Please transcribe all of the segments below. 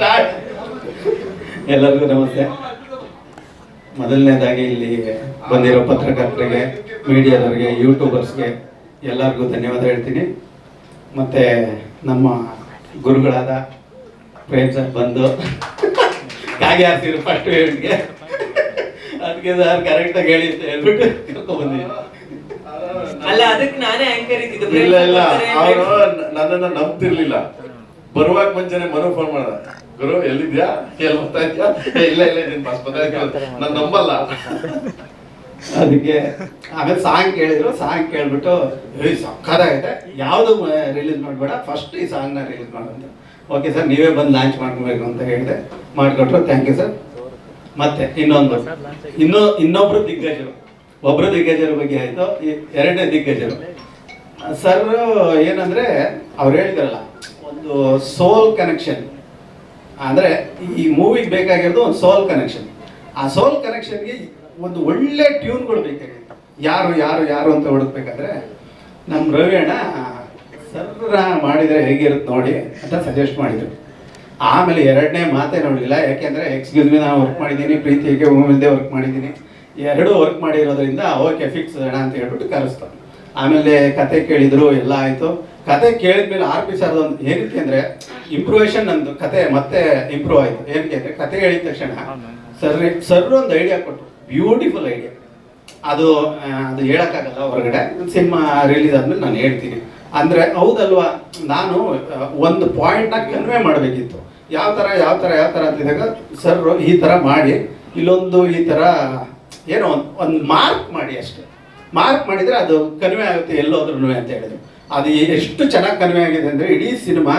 Start. ಎಲ್ಲರಿಗೂ ನಮಸ್ತೆ. ಮೊದಲನೇದಾಗಿ ಇಲ್ಲಿ ಬಂದಿರೋ ಪತ್ರಕರ್ತರಿಗೆ ಮೀಡಿಯಾದವರಿಗೆ ಯೂಟ್ಯೂಬರ್ಸ್ಗೆ ಎಲ್ಲರಿಗೂ ಧನ್ಯವಾದ ಹೇಳ್ತೀನಿ. ಮತ್ತು ನಮ್ಮ ಗುರುಗಳಾದ ಪ್ರೇಮ್ ಸರ್ ಬಂದು ಕಾಗೆ ಆಗ್ತೀರಿ ಫಸ್ಟ್ ಹೇಳಿಗೆ ಅದಕ್ಕೆ ಸರ್ ಕರೆಕ್ಟಾಗಿ ಹೇಳಿ ಅಂತ ಹೇಳ್ಬಿಟ್ಟು ಕರ್ಕೊಂಡ್ಬಂದಿದ್ದೀನಿ. ಅಲ್ಲ ಅದಕ್ಕೆ ನಾನೇ ಆಂಕರ್ ಇದ್ದಿದ್ದು. ಇಲ್ಲ ಇಲ್ಲ. ಅವರು ನನ್ನನ್ನು ನಂಬ್ತಿರ್ಲಿಲ್ಲ. ಬರುವಾಗ ಮುಂಚೆನೆ ಮನು ಫೋನ್ ಮಾಡ ಗುರು ಎಲ್ಲಿದ್ಯಾ? ಎಲ್ಲಿ ಬರ್ತಾ ಇದ್ಯಾ? ಇಲ್ಲ ಇಲ್ಲ ಇದೀನಿ ಬಸ್ ನಾನು ನಂಬಲ್ಲ. ಅದಕ್ಕೆ ಆಮೇಲೆ ಸಾಂಗ್ ಕೇಳಿದ್ರು. ಸಾಂಗ್ ಕೇಳ್ಬಿಟ್ಟು ಏಯ್ ಸಕ್ಕತ್ತಾಗೈತೆ ಯಾವುದು ರಿಲೀಸ್ ಮಾಡಬೇಡ. ಫಸ್ಟ್ ಈ ಸಾಂಗ್ನ ರಿಲೀಸ್ ಮಾಡುವಂತ. ಓಕೆ ಸರ್ ನೀವೇ ಬಂದು ಲಾಂಚ್ ಮಾಡ್ಕೋಬೇಕು ಅಂತ ಹೇಳಿದೆ. ಮಾಡಿಕೊಟ್ರು. ಥ್ಯಾಂಕ್ ಯು ಸರ್ ಮತ್ತೆ ಇನ್ನೊಂದು. ಇನ್ನೊ ಇನ್ನೊಬ್ರು ದಿಗ್ಗಜರು. ಒಬ್ರು ದಿಗ್ಗಜರ ಬಗ್ಗೆ ಆಯಿತು. ಎರಡನೇ ದಿಗ್ಗಜರು. ಸರ್ ಏನಂದ್ರೆ ಅವ್ರು ಹೇಳಿದ್ರಲ್ಲ ಒಂದು ಸೋಲ್ ಕನೆಕ್ಷನ್ ಅಂದ್ರೆ ಈ ಮೂವಿಗೆ ಬೇಕಾಗಿರೋದು ಒಂದು ಸೋಲ್ ಕನೆಕ್ಷನ್ ಆ ಸೋಲ್ ಕನೆಕ್ಷನ್ಗೆ ಒಂದು ಒಳ್ಳೆ ಟ್ಯೂನ್ಗಳು ಬೇಕಾಗಿತ್ತು. ಯಾರು ಯಾರು ಯಾರು ಅಂತ ಹುಡುಕ್ಬೇಕಾದ್ರೆ ನಮ್ಮ ರವಿ ಅಣ್ಣ ಸರ್ರ ಮಾಡಿದರೆ ಹೇಗಿರುತ್ತೆ ನೋಡಿ ಅಂತ ಸಜೆಸ್ಟ್ ಮಾಡಿದ್ರು. ಆಮೇಲೆ ಎರಡನೇ ಮಾತೇ ನೋಡಲಿಲ್ಲ. ಯಾಕೆಂದ್ರೆ ಎಕ್ಸ್ಕ್ಯೂಸ್ ಮೀ ನಾನು ವರ್ಕ್ ಮಾಡಿದ್ದೀನಿ. ಪ್ರೀತಿಗೆ ಭೂಮಿಲ್ದೆ ವರ್ಕ್ ಮಾಡಿದ್ದೀನಿ. ಎರಡೂ ವರ್ಕ್ ಮಾಡಿರೋದ್ರಿಂದ ಓಕೆ ಫಿಕ್ಸ್ ಅಣ್ಣ ಅಂತ ಹೇಳ್ಬಿಟ್ಟು ಕರೆಸ್ತು ಆಮೇಲೆ ಕತೆ ಕೇಳಿದ್ರು, ಎಲ್ಲ ಆಯ್ತು. ಕತೆ ಕೇಳಿದ್ಮೇಲೆ ಆರ್ ಪಿ ಸರ್ ಒಂದು ಏನಕ್ಕೆ ಅಂದ್ರೆ ಇಂಪ್ರೂವೇಷನ್ ನಂದು ಕತೆ ಮತ್ತೆ ಇಂಪ್ರೂವ್ ಆಯ್ತು. ಏನಕ್ಕೆ ಅಂದ್ರೆ, ಕತೆ ಹೇಳಿದ ತಕ್ಷಣ ಸರ್ ಸರ್ ಒಂದು ಐಡಿಯಾ ಕೊಟ್ಟರು ಬ್ಯೂಟಿಫುಲ್ ಐಡಿಯಾ ಅದು ಅದು ಹೇಳಕ್ಕಾಗಲ್ಲ ಹೊರಗಡೆ. ಸಿನಿಮಾ ರಿಲೀಸ್ ಆದ್ಮೇಲೆ ನಾನು ಹೇಳ್ತೀನಿ. ಅಂದ್ರೆ ಹೌದಲ್ವಾ? ನಾನು ಒಂದು ಪಾಯಿಂಟ್ನ ಕನ್ವೆ ಮಾಡಬೇಕಿತ್ತು. ಯಾವ ಥರ ಯಾವ ಥರ ಯಾವ ಥರ ಅಂತಿದಾಗ ಸರ್ ಈ ಥರ ಮಾಡಿ, ಇಲ್ಲೊಂದು ಈ ಥರ ಏನೋ ಒಂದು ಮಾರ್ಕ್ ಮಾಡಿ ಅಷ್ಟೇ. ಮಾರ್ಕ್ ಮಾಡಿದರೆ ಅದು ಕನ್ವೆ ಆಗುತ್ತೆ ಎಲ್ಲೋದ್ರೂ ಅಂತ ಹೇಳಿದ್ರು. ಅದು ಎಷ್ಟು ಚೆನ್ನಾಗಿ ಕನ್ವೆ ಆಗಿದೆ ಅಂದರೆ ಇಡೀ ಸಿನಿಮಾ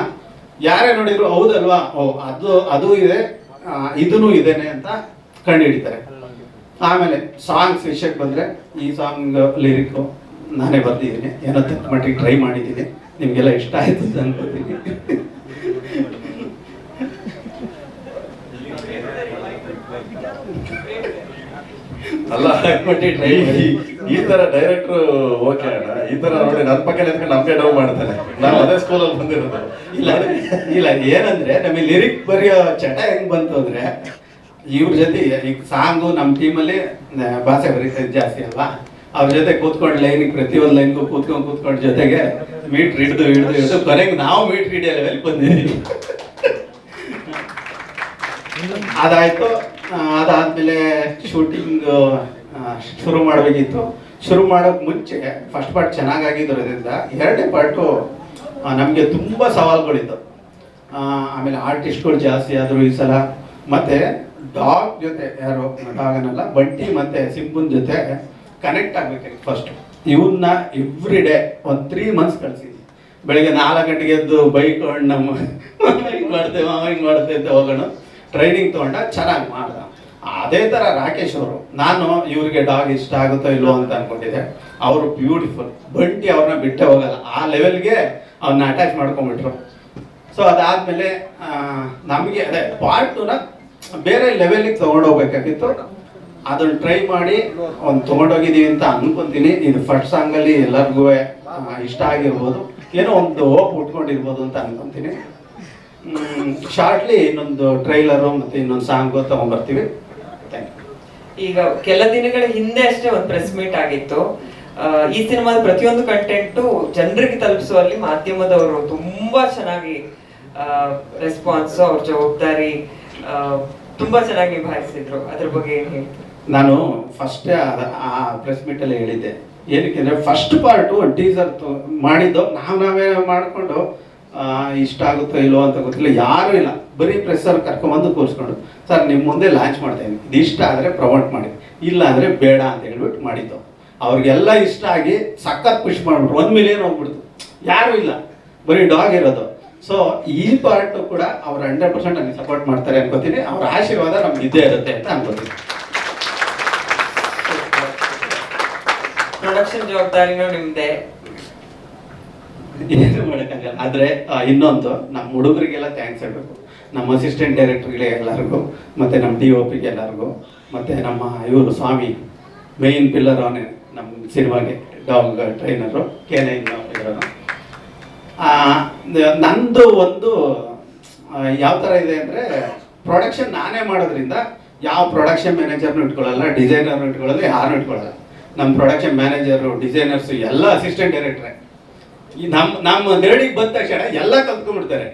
ಯಾರೇ ನೋಡಿದ್ರು ಹೌದಲ್ವಾ? ಓ, ಅದು ಅದು ಇದೆ ಇದೂ ಇದೇನೆ ಅಂತ ಕಂಡು ಹಿಡಿತಾರೆ ಆಮೇಲೆ ಸಾಂಗ್ಸ್ ವಿಷಯಕ್ಕೆ ಬಂದರೆ ಈ ಸಾಂಗ್ ಲಿರಿಕ್ಕು ನಾನೇ ಬರ್ದಿದ್ದೀನಿ. ಏನೋ ತಕ್ಕ ಮಟ್ಟಿಗೆ ಟ್ರೈ ಮಾಡಿದ್ದೀನಿ. ನಿಮಗೆಲ್ಲ ಇಷ್ಟ ಆಯ್ತು ಅಂತ ಅನ್ಕೋತೀನಿ. ಅಲ್ಲ ಟ್ರೈ ಮಾಡಿ. ಈ- ತರ ಡೈರೆಕ್ಟರ್ ಓಕೆ ಅಣ್ಣ. ಈ ತರ ನೋಡಿ ನನ್ನ ಪಕ್ಕ ನಿಂತ್ಕೊಂಡು ನಮ್ಗೆ ಡೌ ಮಾಡ್ತಾನೆ. ನಾನು ಅದೇ ಸ್ಕೂಲಲ್ಲಿ ಬಂದಿರೋದು. ಇಲ್ಲ ಇಲ್ಲ, ಏನಂದ್ರೆ ನಮಗೆ ಲಿರಿಕ್ ಬರೆಯೋ ಚಟ ಹೆಂಗ್ ಬಂತು ಅಂದ್ರೆ, ಇವ್ರ ಜೊತೆ ಈಗ ಸಾಂಗು ನಮ್ಮ ಟೀಮಲ್ಲಿ ಭಾಷೆ ಬರೀತೈತೆ ಜಾಸ್ತಿ ಅಲ್ವಾ? ಅವ್ರ ಜೊತೆ ಕೂತ್ಕೊಂಡು ಲೈನಿಗೆ ಪ್ರತಿಯೊಂದು ಲೈನ್ಗೂ ಕೂತ್ಕೊಂಡು ಕೂತ್ಕೊಂಡು ಜೊತೆಗೆ ಮೀಟ್ ಹಿಡಿದು ಹಿಡಿದು ಹಿಡಿದು, ಕೊನೆಗೆ ನಾವು ಮೀಟ್ ಹಿಡಿಯಲ್ಲ ಲೆವೆಲ್ ಬಂದಿದ್ದೀವಿ ಅದಾಯ್ತು. ಅದಾದ್ಮೇಲೆ ಶೂಟಿಂಗ್ ಶುರು ಮಾಡಬೇಕಿತ್ತು. ಶುರು ಮಾಡೋಕೆ ಮುಂಚೆ ಫಸ್ಟ್ ಪಾರ್ಟ್ ಚೆನ್ನಾಗಾಗಿದ್ದರಿಂದ ಎರಡನೇ ಪಾರ್ಟು ನಮಗೆ ತುಂಬ ಸವಾಲುಗಳಿತ್ತು ಆ, ಆಮೇಲೆ ಆರ್ಟಿಸ್ಟ್ಗಳು ಜಾಸ್ತಿ ಆದರು ಈ ಸಲ ಮತ್ತೆ ಡಾಗ್ ಜೊತೆ ಯಾರು ಡಾಗ್ ಅನ್ನಲ್ಲ ಬಂಟಿ ಮತ್ತೆ ಸಿಂಪುನ್ ಜೊತೆ ಕನೆಕ್ಟ್ ಆಗ್ಬೇಕಾಗಿತ್ತು ಫಸ್ಟ್ ಇವನ್ನ ಎವ್ರಿ ಡೇ ಒಂದು ತ್ರೀ ಮಂತ್ಸ್ ಕಳಿಸಿದ್ವಿ. ಬೆಳಿಗ್ಗೆ ನಾಲ್ಕು ಗಂಟೆಗೆ ಎದ್ದು ಬೈಕ್ ನಮ್ಮ ಹಿಂಗೆ ಮಾಡ್ತೇವೆ ಹಿಂಗೆ ಮಾಡ್ತೇವೆ ಹೋಗೋಣ. ಟ್ರೈನಿಂಗ್ ತೊಗೊಂಡ ಚೆನ್ನಾಗಿ ಮಾಡ್ದ. ಅದೇ ಥರ ರಾಕೇಶ್ ಅವರು, ನಾನು ಇವ್ರಿಗೆ ಡಾಗ್ ಇಷ್ಟ ಆಗುತ್ತೋ ಇಲ್ಲೋ ಅಂತ ಅನ್ಕೊಂಡಿದ್ದೆ. ಅವರು ಬ್ಯೂಟಿಫುಲ್ ಬಂಟಿ ಅವ್ರನ್ನ ಬಿಟ್ಟೆ ಹೋಗಲ್ಲ. ಆ ಲೆವೆಲ್ಗೆ ಅವನ್ನ ಅಟ್ಯಾಚ್ ಮಾಡ್ಕೊಂಡ್ಬಿಟ್ರು. ಸೊ ಅದಾದ್ಮೇಲೆ ನಮಗೆ, ಅದೇ ಪಾರ್ಟ್ ಟೂನ ಬೇರೆ ಲೆವೆಲಿಗೆ ತೊಗೊಂಡೋಗ್ಬೇಕಾಗಿತ್ತು. ಅದನ್ನ ಟ್ರೈ ಮಾಡಿ, ಒಂದು ತೊಗೊಂಡೋಗಿದ್ದೀವಿ ಅಂತ ಅನ್ಕೊಂತೀನಿ. ಇದು ಫಸ್ಟ್ ಸಾಂಗಲ್ಲಿ ಎಲ್ಲರಿಗೂ ಇಷ್ಟ ಆಗಿರ್ಬೋದು. ಏನೋ ಒಂದು ಹೋಪ್ ಉಟ್ಕೊಂಡಿರ್ಬೋದು ಅಂತ ಅನ್ಕೊಂತೀನಿ. ಶಾರ್ಟ್ಲಿ ಇನ್ನೊಂದು ಟ್ರೈಲರು ಮತ್ತೆ ಇನ್ನೊಂದು ಸಾಂಗು ತಗೊಂಡ್ಬರ್ತೀವಿ ಈಗ ಕೆಲ ದಿನಗಳ ಹಿಂದೆ ಅಷ್ಟೇ ಒಂದು ಪ್ರೆಸ್ ಮೀಟ್ ಆಗಿತ್ತು. ಈ ಸಿನಿಮಾದ ಪ್ರತಿಯೊಂದು ಕಂಟೆಂಟು ಜನರಿಗೆ ತಲುಪಿಸುವಲ್ಲಿ ಮಾಧ್ಯಮದವರು ತುಂಬಾ ಚೆನ್ನಾಗಿ ರೆಸ್ಪಾನ್ಸ್ ಅವ್ರ ಜವಾಬ್ದಾರಿ ತುಂಬಾ ಚೆನ್ನಾಗಿ ನಿಭಾಯಿಸಿದ್ರು. ಅದ್ರ ಬಗ್ಗೆ ಏನ್ ಹೇಳ್ತೀವಿ ನಾನು ಫಸ್ಟ್ ಆ ಪ್ರೆಸ್ ಮೀಟಲ್ಲಿ ಹೇಳಿದ್ದೆ. ಏನಕ್ಕೆ ಅಂದ್ರೆ ಫಸ್ಟ್ ಪಾರ್ಟು ಟೀಸರ್ ಮಾಡಿದ್ದು. ನಾವು ನಾವೇ ಮಾಡಿಕೊಂಡು ಇಷ್ಟ ಆಗುತ್ತೋ ಇಲ್ವೋ ಅಂತ ಗೊತ್ತಿಲ್ಲ, ಯಾರೂ ಇಲ್ಲ. ಬರೀ ಪ್ರೆಸ್ಸರ್ ಕರ್ಕೊಂಬಂದು ಕೂರಿಸ್ಕೊಂಡು, ಸರ್ ನಿಮ್ಮ ಮುಂದೆ ಲಾಂಚ್ ಮಾಡ್ತಾ ಇದ್ದೀನಿ ಇದು ಇಷ್ಟ ಆದರೆ ಪ್ರಮೋಟ್ ಮಾಡಿ. ಇಲ್ಲ ಅಂದರೆ ಬೇಡ ಅಂತ ಹೇಳ್ಬಿಟ್ಟು ಮಾಡಿದ್ದು. ಅವ್ರಿಗೆಲ್ಲ ಇಷ್ಟ ಆಗಿ ಸಖತ್ ಖುಷಿ ಮಾಡ್ಬಿಟ್ರು. ಒಂದು ಮಿಲಿಯನ್ ಹೋಗ್ಬಿಡ್ತು. ಯಾರೂ ಇಲ್ಲ. ಬರೀ ಡಾಗ್ ಇರೋದು. ಸೊ ಈ ಪಾರ್ಟ್ ಕೂಡ ಅವ್ರು ಹಂಡ್ರೆಡ್ ಪರ್ಸೆಂಟ್ ನನಗೆ ಸಪೋರ್ಟ್ ಮಾಡ್ತಾರೆ ಅನ್ಕೋತೀನಿ. ಅವ್ರ ಆಶೀರ್ವಾದ ನಮ್ಗೆ ಇದ್ದೇ ಇರುತ್ತೆ ಅಂತ ಅನ್ಕೋತೀನಿ. ಪ್ರೊಡಕ್ಷನ್ ಜವಾಬ್ದಾರಿನೂ ನಿಮ್ದೆ. ಏನು ಮಾಡೋಕ್ಕಾಗಲ್ಲ. ಆದರೆ ಇನ್ನೊಂದು ನಮ್ಮ ಹುಡುಗರಿಗೆಲ್ಲ ಥ್ಯಾಂಕ್ಸ್ ಹೇಳಬೇಕು. ನಮ್ಮ ಅಸಿಸ್ಟೆಂಟ್ ಡೈರೆಕ್ಟರ್ಗೆ ಎಲ್ಲರಿಗೂ, ಮತ್ತು ನಮ್ಮ ಡಿ ಒ ಪಿಗೆ ಎಲ್ಲರಿಗೂ, ಮತ್ತು ನಮ್ಮ ಇವರು ಸ್ವಾಮಿ ಮೇಯ್ನ್ ಪಿಲ್ಲರ್ ಅವನೇ ನಮ್ಮ ಸಿನಿಮಾಗೆ, ಡಾಗ್ ಟ್ರೈನರು ಕೆ ನೈನ್ ನಂದು ಒಂದು ಯಾವ ಥರ ಇದೆ ಅಂದರೆ ಪ್ರೊಡಕ್ಷನ್ ನಾನೇ ಮಾಡೋದ್ರಿಂದ, ಯಾವ ಪ್ರೊಡಕ್ಷನ್ ಮ್ಯಾನೇಜರ್ನು ಇಟ್ಕೊಳ್ಳಲ್ಲ ಡಿಸೈನರ್ನು ಇಟ್ಕೊಳ್ಳಲ್ಲ ಯಾರನ್ನೂ ಇಟ್ಕೊಳ್ಳಲ್ಲ. ನಮ್ಮ ಪ್ರೊಡಕ್ಷನ್ ಮ್ಯಾನೇಜರು ಡಿಸೈನರ್ಸು ಎಲ್ಲ ಅಸಿಸ್ಟೆಂಟ್ ಡೈರೆಕ್ಟ್ರೆ ಈ ನಮ್ಮ ನಮ್ಮ ನೆರಳಿಗೆ ಬಂದ ತಕ್ಷಣ ಎಲ್ಲ ಕಲ್ತ್ಕೊಂಡ್ಬಿಡ್ತಾರೆ.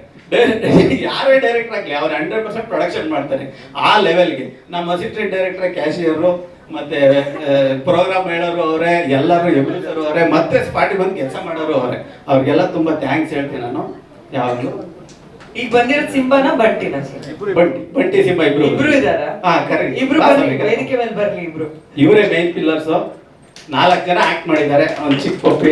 ಯಾರೇ ಡೈರೆಕ್ಟರ್ ಆಗಲಿ ಅವ್ರು ಹಂಡ್ರೆಡ್ ಪರ್ಸೆಂಟ್ ಪ್ರೊಡಕ್ಷನ್ ಮಾಡ್ತಾರೆ. ಆ ಲೆವೆಲ್ಗೆ ನಮ್ಮ ಅಸಿಸ್ಟೆಂಟ್ ಡೈರೆಕ್ಟರ್ ಕ್ಯಾಶಿಯರು ಮತ್ತೆ ಪ್ರೋಗ್ರಾಮ್ ಹೇಳೋರು ಅವರೇ ಎಲ್ಲರೂ ಎಬ್ರಿಸರು ಅವರೇ ಮತ್ತೆ ಸ್ಪಾಟಿ ಬಂದು ಕೆಲಸ ಮಾಡೋರು ಅವರೇ. ಅವ್ರಿಗೆಲ್ಲ ತುಂಬಾ ಥ್ಯಾಂಕ್ಸ್ ಹೇಳ್ತೀನಿ ನಾನು. ಯಾವಾಗಲೂ. ಈಗ ಬಂದಿರೋ ಸಿಂಬಾನ ಬಂಟಿನ ಸರ್ ಬಂಟಿ ಬಂಟಿ ಸಿಂಹ ಇಬ್ರು. ಇಬ್ರು ಇದಾರ ಹಾ ಕರೆಕ್ಟ್ ಇಬ್ರು ವೇದಿಕೆ ಮೇಲೆ ಬರ್ಲಿ ಇಬ್ರು. ಇವರೇ ಮೇನ್ ಪಿಲ್ಲರ್ಸ್ ನಾಲ್ಕು ಜನ ಆಕ್ಟ್ ಮಾಡಿದ್ದಾರೆ. ಒಂದು ಚಿಕ್ಕ ಪಪ್ಪಿ.